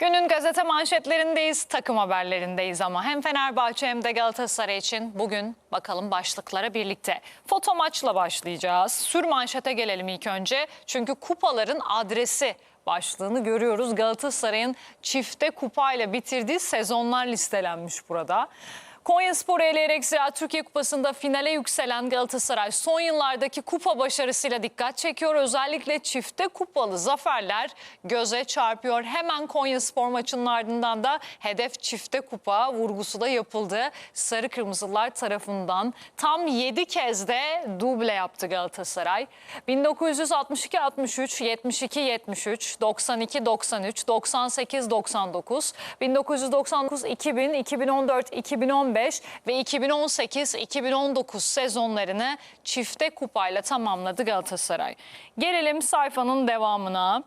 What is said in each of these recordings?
Günün gazete manşetlerindeyiz, takım haberlerindeyiz ama hem Fenerbahçe hem de Galatasaray için bugün bakalım başlıklara birlikte. Foto maçla başlayacağız. Sür manşete gelelim ilk önce. Çünkü kupaların adresi başlığını görüyoruz. Galatasaray'ın çifte kupayla bitirdiği sezonlar listelenmiş burada. Konya Spor'u eleyerek Ziraat Türkiye Kupası'nda finale yükselen Galatasaray son yıllardaki kupa başarısıyla dikkat çekiyor. Özellikle çifte kupalı zaferler göze çarpıyor. Hemen Konya Spor maçının ardından da hedef çifte kupa vurgusu da yapıldı. Sarı Kırmızılar tarafından tam 7 kez de duble yaptı Galatasaray. 1962-63, 72-73, 92-93, 98-99, 1999-2000, 2014-2015 ve 2018-2019 sezonlarını çifte kupayla tamamladı Galatasaray. Gelelim sayfanın devamına.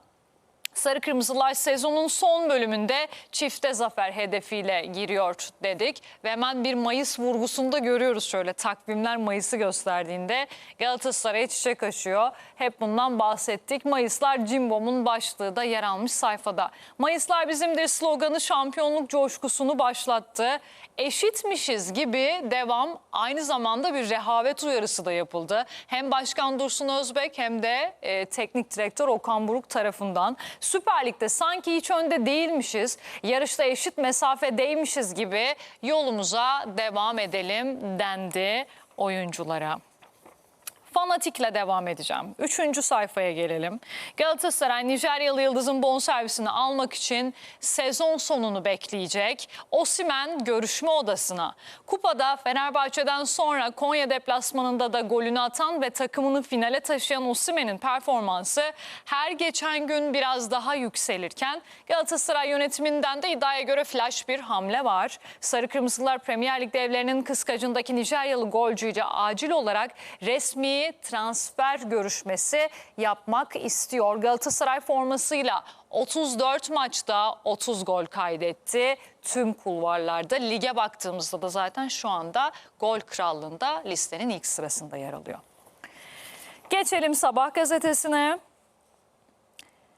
Sarı Kırmızılar sezonun son bölümünde çifte zafer hedefiyle giriyor dedik. Ve hemen bir Mayıs vurgusunda görüyoruz şöyle takvimler Mayıs'ı gösterdiğinde Galatasaray'a çiçek açıyor. Hep bundan bahsettik. Mayıslar Cimbom'un başlığı da yer almış sayfada. Mayıslar bizimdir sloganı şampiyonluk coşkusunu başlattı. Eşitmişiz gibi devam aynı zamanda bir rehavet uyarısı da yapıldı. Hem Başkan Dursun Özbek hem de e, teknik direktör Okan Buruk tarafından. Süper Lig'de sanki hiç önde değilmişiz, yarışta eşit mesafedeymişiz gibi yolumuza devam edelim dendi oyunculara. Fanatikle devam edeceğim. Üçüncü sayfaya gelelim. Galatasaray Nijeryalı Yıldız'ın bonservisini almak için sezon sonunu bekleyecek. Osimen görüşme odasına. Kupada Fenerbahçe'den sonra Konya deplasmanında da golünü atan ve takımını finale taşıyan Osimen'in performansı her geçen gün biraz daha yükselirken Galatasaray yönetiminden de iddiaya göre flash bir hamle var. Sarı Kırmızılar Premier Lig devlerinin kıskacındaki Nijeryalı golcüyle acil olarak resmi transfer görüşmesi yapmak istiyor. Galatasaray formasıyla 34 maçta 30 gol kaydetti. Tüm kulvarlarda lige baktığımızda da zaten şu anda gol krallığında listenin ilk sırasında yer alıyor. Geçelim Sabah gazetesine.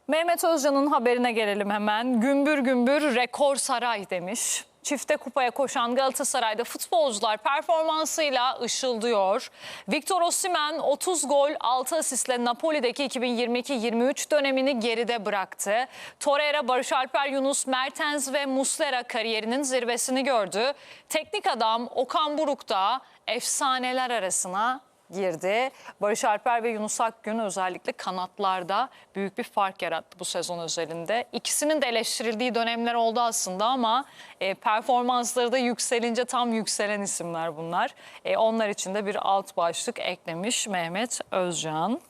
Mehmet Özcan'ın haberine gelelim hemen. Gümbür gümbür rekor saray demiş. Çifte kupaya koşan Galatasaray'da futbolcular performansıyla ışıldıyor. Victor Osimhen 30 gol 6 asistle Napoli'deki 2022-23 dönemini geride bıraktı. Torreira, Barış Alper, Yunus, Mertens ve Muslera kariyerinin zirvesini gördü. Teknik adam Okan Buruk da efsaneler arasına girdi. Barış Alper ve Yunus Akgün özellikle kanatlarda büyük bir fark yarattı bu sezon özelinde. İkisinin de eleştirildiği dönemler oldu aslında ama e, performansları da yükselince tam yükselen isimler bunlar. E, onlar için de bir alt başlık eklemiş Mehmet Özcan.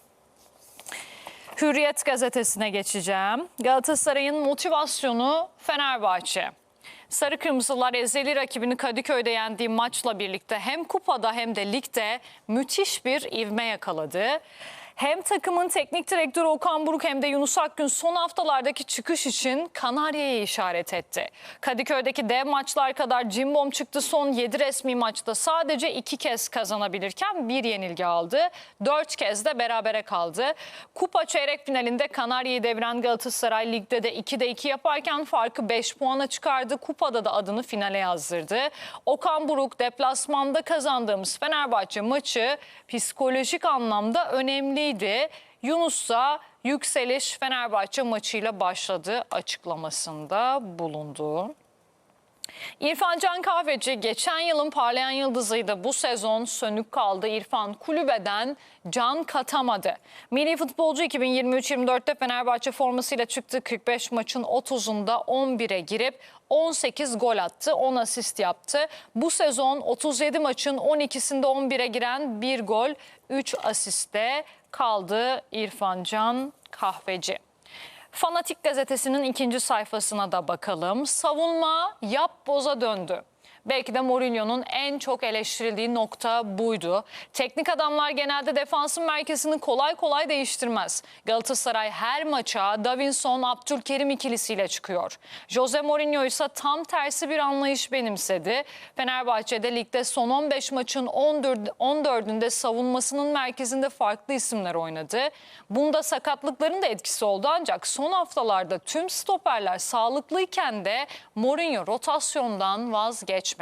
Hürriyet gazetesine geçeceğim. Galatasaray'ın motivasyonu Fenerbahçe. Sarı Kırmızılar ezeli rakibini Kadıköy'de yendiği maçla birlikte hem kupada hem de ligde müthiş bir ivme yakaladı. Hem takımın teknik direktörü Okan Buruk hem de Yunus Akgün son haftalardaki çıkış için Kanarya'ya işaret etti. Kadıköy'deki dev maçlar kadar cimbom çıktı son 7 resmi maçta sadece 2 kez kazanabilirken bir yenilgi aldı. 4 kez de berabere kaldı. Kupa çeyrek finalinde Kanarya'yı deviren Galatasaray ligde de 2'de 2 yaparken farkı 5 puana çıkardı. Kupada da adını finale yazdırdı. Okan Buruk deplasmanda kazandığımız Fenerbahçe maçı psikolojik anlamda önemliydi. Yunus'a yükseliş Fenerbahçe maçıyla başladı açıklamasında bulundu. İrfan Can Kahveci geçen yılın parlayan yıldızıydı. Bu sezon sönük kaldı. İrfan kulübeden can katamadı. Milli futbolcu 2023-24'te Fenerbahçe formasıyla çıktı. 45 maçın 30'unda 11'e girip 18 gol attı, 10 asist yaptı. Bu sezon 37 maçın 12'sinde 11'e giren 1 gol, 3 asiste kaldı İrfan Can Kahveci. Fanatik gazetesinin ikinci sayfasına da bakalım. Savunma yap boza döndü. Belki de Mourinho'nun en çok eleştirildiği nokta buydu. Teknik adamlar genelde defansın merkezini kolay kolay değiştirmez. Galatasaray her maça Davinson Abdülkerim ikilisiyle çıkıyor. Jose Mourinho ise tam tersi bir anlayış benimsedi. Fenerbahçe'de ligde son 15 maçın 14 14'ünde savunmasının merkezinde farklı isimler oynadı. Bunda sakatlıkların da etkisi oldu ancak son haftalarda tüm stoperler sağlıklıyken de Mourinho rotasyondan vazgeçmedi.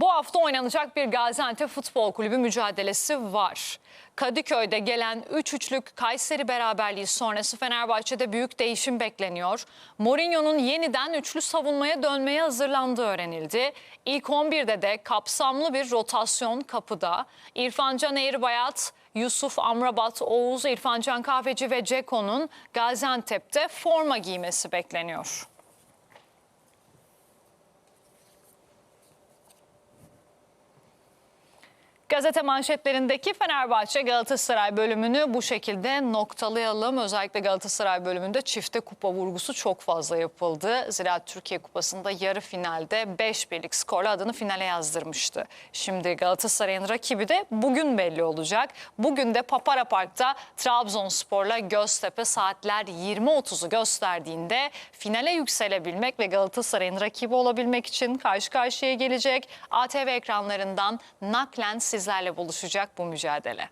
Bu hafta oynanacak bir Gaziantep Futbol Kulübü mücadelesi var. Kadıköy'de gelen 3-3'lük Kayseri beraberliği sonrası Fenerbahçe'de büyük değişim bekleniyor. Mourinho'nun yeniden üçlü savunmaya dönmeye hazırlandığı öğrenildi. İlk 11'de de kapsamlı bir rotasyon kapıda. İrfan Can Eğribayat, Yusuf Amrabat, Oğuz, İrfan Can Kahveci ve Ceko'nun Gaziantep'te forma giymesi bekleniyor. Gazete manşetlerindeki Fenerbahçe Galatasaray bölümünü bu şekilde noktalayalım. Özellikle Galatasaray bölümünde çifte kupa vurgusu çok fazla yapıldı. Zira Türkiye Kupası'nda yarı finalde 5 birlik skorla adını finale yazdırmıştı. Şimdi Galatasaray'ın rakibi de bugün belli olacak. Bugün de Papara Park'ta Trabzonspor'la Göztepe saatler 20.30'u gösterdiğinde finale yükselebilmek ve Galatasaray'ın rakibi olabilmek için karşı karşıya gelecek. ATV ekranlarından naklen sizlerle buluşacak bu mücadele.